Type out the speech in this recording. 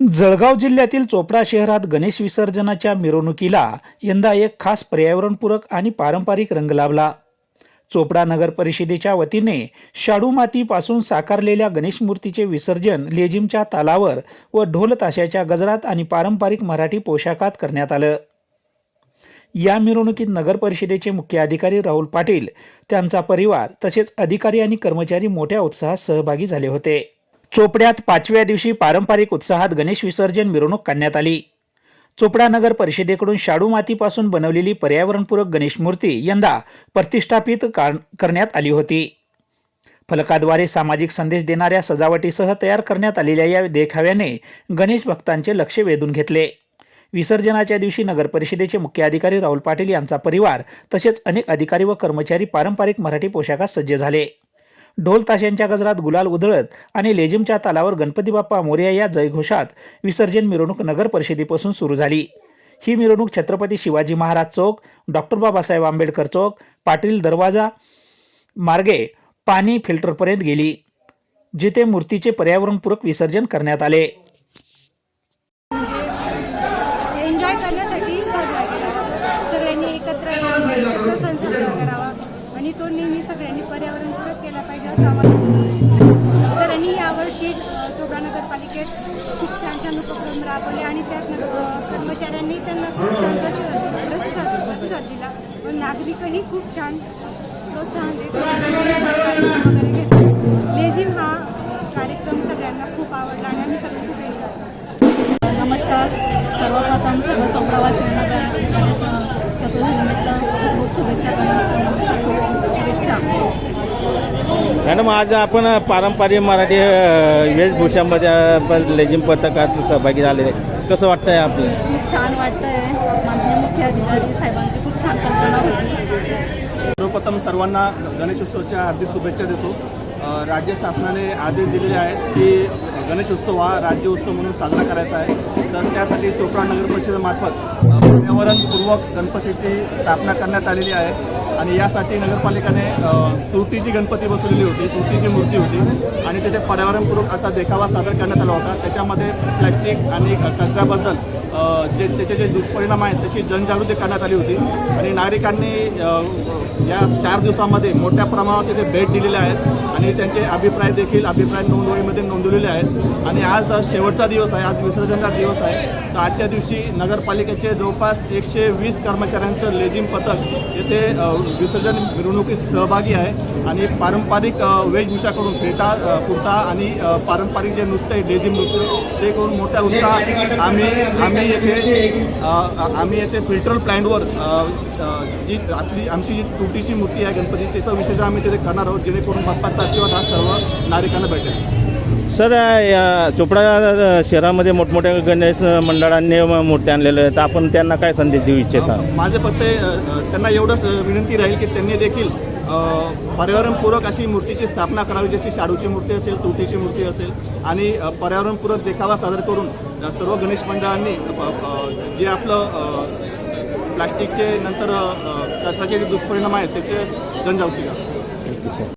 जळगाव जिल्ह्यातील चोपडा शहरात गणेश विसर्जनाच्या मिरवणुकीला यंदा एक खास पर्यावरणपूरक आणि पारंपरिक रंग लाभला. चोपडा नगर परिषदेच्या वतीने शाडू मातीपासून साकारलेल्या गणेश मूर्तीचे विसर्जन लेझिमच्या तालावर व ढोल ताशाच्या गजरात आणि पारंपरिक मराठी पोशाखात करण्यात आलं. या मिरवणुकीत नगर परिषदेचे मुख्य अधिकारी राहुल पाटील त्यांचा परिवार तसेच अधिकारी आणि कर्मचारी मोठ्या उत्साहात सहभागी झाले होते. चोपड्यात पाचव्या दिवशी पारंपरिक उत्साहात गणेश विसर्जन मिरवणूक काढण्यात आली. चोपडा नगर परिषदेकडून शाडू मातीपासून बनवलेली पर्यावरणपूरक गणेश मूर्ती यंदा प्रतिष्ठापित करण्यात आली होती. फलकाद्वारे सामाजिक संदेश देणाऱ्या सजावटीसह तयार करण्यात आलेल्या या देखाव्याने गणेश भक्तांचे लक्ष वेधून घेतले. विसर्जनाच्या दिवशी नगर परिषदेचे मुख्य अधिकारी राहुल पाटील यांचा परिवार तसेच अनेक अधिकारी व कर्मचारी पारंपरिक मराठी पोशाखात सज्ज झाले. ढोल ताशांच्या गजरात गुलाल उधळत आणि लेझिमच्या तालावर गणपती बाप्पा मोर्या या जयघोषात विसर्जन मिरवणूक नगर परिषदेपासून सुरू झाली. ही मिरवणूक छत्रपती शिवाजी महाराज चौक डॉक्टर बाबासाहेब आंबेडकर चौक पाटील दरवाजा मार्गे पाणी फिल्टरपर्यंत गेली जिथे मूर्तीचे पर्यावरणपूरक विसर्जन करण्यात आले एन्जॉय करण्यासाठी साजरा केला सगळ्यांनी एकत्र यावं, एकत्र सण साजरा करावा आणि तो नेहमी सगळ्यांनी पर्यावरणपूरक केला पाहिजे असं आवाहन सरांनी यावर्षी चोपडा नगरपालिकेत खूप छान छान उपक्रम राबवले आणि त्यात कर्मचाऱ्यांनी त्यांना खूप छान प्रतिसाद दिला. व नागरिकही खूप छान प्रोत्साहन देत लेझिम हा कार्यक्रम सगळ्यांना खूप आवडला आणि आम्ही सगळे खूप नमस्कार. सर्वप्रथम सर्व चौकावासियांना गणेश चतुर्थीनिमित्त खूप खूप शुभेच्छा शुभेच्छा मॅडम आज आपण पारंपरिक मराठी वेशभूषामध्ये अ, लेझिम पथकात सहभागी झाले कसं वाटतंय आपलं? खूप छान वाटतंय. माननीय मुख्य अधिकारी साहेबांची खूप छान कल्पना होती. सर्वप्रथम सर्वांना गणेशोत्सवाच्या हार्दिक शुभेच्छा देतो. अ, राज्य शासनाने आदेश दिलेले आहेत की गणेशोत्सव हा राज्य उत्सव म्हणून साजरा करायचा आहे. तर त्यासाठी चोपडा नगर परिषदेमार्फत अ, पर्यावरणपूर्वक गणपतीची स्थापना करण्यात आलेली आहे. आणि यासाठी नगरपालिकेने तुरटीची गणपती बसवलेली होती तुरटीची मूर्ती होती. आणि त्याचे पर्यावरणपूर्वक असा देखावा सादर करण्यात आला होता. त्याच्यामध्ये प्लॅस्टिक आणि कचऱ्याबद्दल जे त्याचे जे दुष्परिणाम आहेत त्याची जनजागृती करण्यात आली होती. आणि नागरिकांनी या चार दिवसामध्ये मोठ्या प्रमाणावर तिथे भेट दिलेले आहेत आणि त्यांचे अभिप्राय देखील अभिप्राय नोंदवणीमध्ये नोंदवलेले आहेत. आणि आज शेवटचा दिवस आहे आज विसर्जनचा दिवस आहे. तर आजच्या दिवशी नगरपालिकेचे जवळपास एकशे वीस कर्मचाऱ्यांचं लेझिम पथक येथे विसर्जन मिरवणुकीत सहभागी आहे आणि पारंपरिक वेशभूषा करून फेटा कुर्ता आणि पारंपरिक जे नृत्य आहे डेझी नृत्य ते करून मोठ्या उत्साहात आम्ही आम्ही येथे आम्ही येथे फिल्टर प्लॅन्टवर जी आपली आमची जी तुटीची मूर्ती आहे गणपती त्याचं विसर्जन आम्ही तिथे करणार आहोत जेणेकरून बाप्पाचा आशीर्वाद हा सर्व नागरिकांना भेटेल. सर या चोपडा शहरामध्ये मोठमोठ्या गणेश मंडळांनी मूर्ती आणलेल्या आहेत. तर आपण त्यांना काय संदेश देऊ इच्छिता? माझे फक्त त्यांना एवढंच विनंती राहील की त्यांनी देखील पर्यावरणपूरक अशी मूर्तीची स्थापना करावी जशी शाडूची मूर्ती असेल तुटीची मूर्ती असेल आणि पर्यावरणपूरक देखावा सादर करून सर्व गणेश मंडळांनी जे आपलं प्लास्टिकचे नंतर कचऱ्याचे जे दुष्परिणाम आहेत त्याचे जनजागृती करा